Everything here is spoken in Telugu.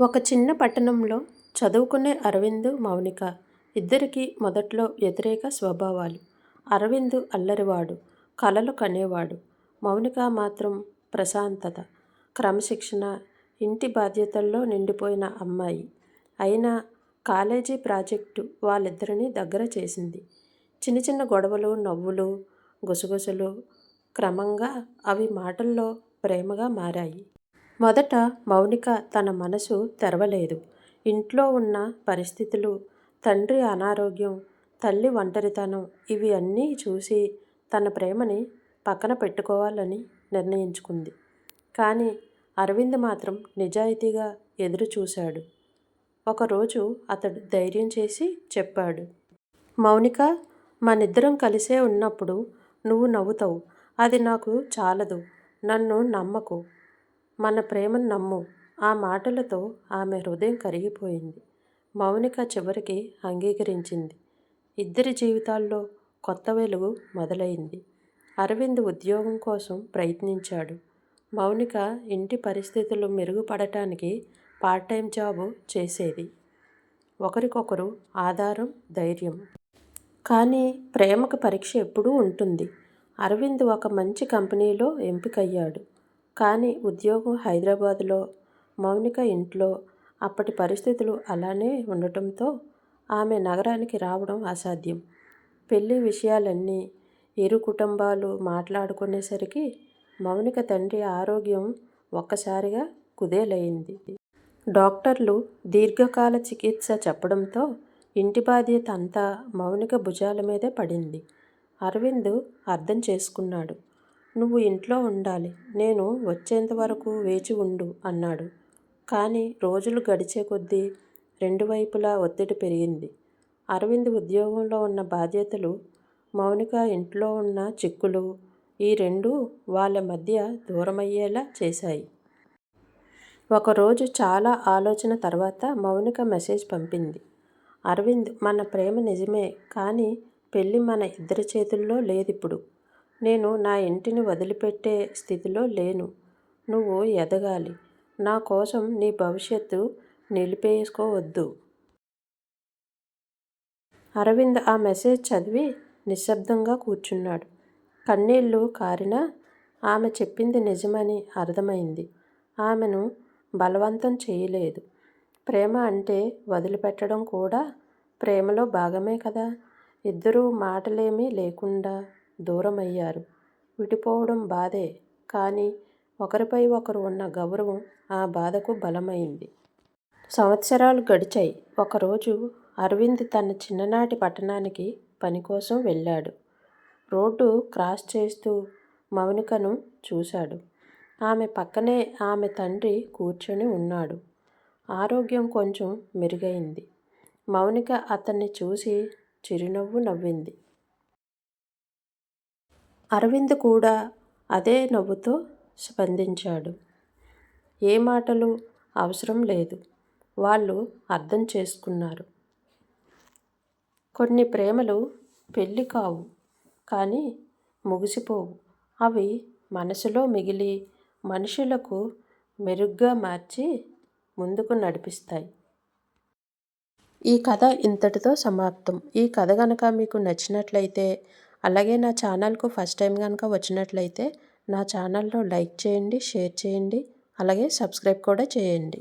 ఒక చిన్న పట్టణంలో చదువుకునే అరవింద్ మౌనిక ఇద్దరికీ మొదట్లో వ్యతిరేక స్వభావాలు. అరవింద్ అల్లరివాడు కలలు కనేవాడు. మౌనిక మాత్రం ప్రశాంతత క్రమశిక్షణ ఇంటి బాధ్యతల్లో నిండిపోయిన అమ్మాయి. అయినా కాలేజీ ప్రాజెక్టు వాళ్ళిద్దరినీ దగ్గర చేసింది. చిన్న చిన్న గొడవలు నవ్వులు గుసగుసలు క్రమంగా అవి మాటల్లో ప్రేమగా మారాయి. మొదట మౌనిక తన మనసు తెరవలేదు. ఇంట్లో ఉన్న పరిస్థితులు తండ్రి అనారోగ్యం తల్లి ఒంటరితనం ఇవి అన్నీ చూసి తన ప్రేమని పక్కన పెట్టుకోవాలని నిర్ణయించుకుంది. కానీ అరవింద్ మాత్రం నిజాయితీగా ఎదురు చూశాడు ఒకరోజు అతడు ధైర్యం చేసి చెప్పాడు. మౌనిక మనిద్దరం కలిసే ఉన్నప్పుడు నువ్వు నవ్వుతావు. అది నాకు చాలదు. నన్ను నమ్మకు. మన ప్రేమను నమ్ము. ఆ మాటలతో ఆమె హృదయం కరిగిపోయింది. మౌనిక చివరికి అంగీకరించింది. ఇద్దరి జీవితాల్లో కొత్త వెలుగు మొదలైంది. అరవింద్ ఉద్యోగం కోసం ప్రయత్నించాడు. మౌనిక ఇంటి పరిస్థితులు మెరుగుపడటానికి పార్ట్ టైం జాబు చేసేది. ఒకరికొకరు ఆధారం ధైర్యం. కానీ ప్రేమకు పరీక్ష ఎప్పుడూ ఉంటుంది. అరవింద్ ఒక మంచి కంపెనీలో ఎంపికయ్యాడు. కానీ ఉద్యోగం హైదరాబాదులో మౌనిక ఇంట్లో అప్పటి పరిస్థితులు అలానే ఉండటంతో ఆమె నగరానికి రావడం అసాధ్యం. పెళ్ళి విషయాలన్నీ ఇరు కుటుంబాలు మాట్లాడుకునేసరికి మౌనిక తండ్రి ఆరోగ్యం ఒక్కసారిగా కుదేలైంది. డాక్టర్లు దీర్ఘకాల చికిత్స చెప్పడంతో ఇంటి బాధ్యత అంతా మౌనిక భుజాల మీదే పడింది. అరవింద్ అర్థం చేసుకున్నాడు. నువ్వు ఇంట్లో ఉండాలి. నేను వచ్చేంత వరకు వేచి ఉండు అన్నాడు. కానీ రోజులు గడిచే కొద్దీ రెండు వైపులా ఒత్తిడి పెరిగింది. అరవింద్ ఉద్యోగంలో ఉన్న బాధ్యతలు మౌనిక ఇంట్లో ఉన్న చిక్కులు ఈ రెండు వాళ్ళ మధ్య దూరమయ్యేలా చేశాయి. ఒకరోజు చాలా ఆలోచన తర్వాత మౌనిక మెసేజ్ పంపింది. అరవింద్ మన ప్రేమ నిజమే కానీ పెళ్ళి మన ఇద్దరి చేతుల్లో లేదిప్పుడు. నేను నా ఇంటిని వదిలిపెట్టే స్థితిలో లేను. నువ్వు ఎదగాలి. నా కోసం నీ భవిష్యత్తు నిలిపేసుకోవద్దు. అరవింద్ ఆ మెసేజ్ చదివి నిశ్శబ్దంగా కూర్చున్నాడు. కన్నీళ్ళు కారినా ఆమె చెప్పింది నిజమని అర్థమైంది. ఆమెను బలవంతం చేయలేదు. ప్రేమ అంటే వదిలిపెట్టడం కూడా ప్రేమలో భాగమే కదా. ఇద్దరూ మాటలేమీ లేకుండా దూరమయ్యారు. విడిపోవడం బాధే. కానీ ఒకరిపై ఒకరు ఉన్న గౌరవం ఆ బాధకు బలమైంది. సంవత్సరాలు గడిచాయి. ఒకరోజు అరవింద్ తన చిన్ననాటి పట్టణానికి పని కోసం వెళ్ళాడు. రోడ్డు క్రాస్ చేస్తూ మౌనికను చూశాడు. ఆమె పక్కనే ఆమె తండ్రి కూర్చొని ఉన్నాడు. ఆరోగ్యం కొంచెం మెరుగైంది. మౌనిక అతన్ని చూసి చిరునవ్వు నవ్వింది. అరవింద్ కూడా అదే నవ్వుతో స్పందించాడు. ఏ మాటలు అవసరం లేదు. వాళ్ళు అర్థం చేసుకున్నారు. కొన్ని ప్రేమలు పెళ్ళి కావు కానీ ముగిసిపోవు. అవి మనసులో మిగిలి మనుషులకు మెరుగ్గా మార్చి ముందుకు నడిపిస్తాయి. ఈ కథ ఇంతటితో సమాప్తం. ఈ కథ కనుక మీకు నచ్చినట్లయితే అలాగే నా ఛానల్కు ఫస్ట్ టైం కనుక వచ్చినట్లయితే నా ఛానల్లో లైక్ చేయండి షేర్ చేయండి అలాగే సబ్స్క్రైబ్ కూడా చేయండి.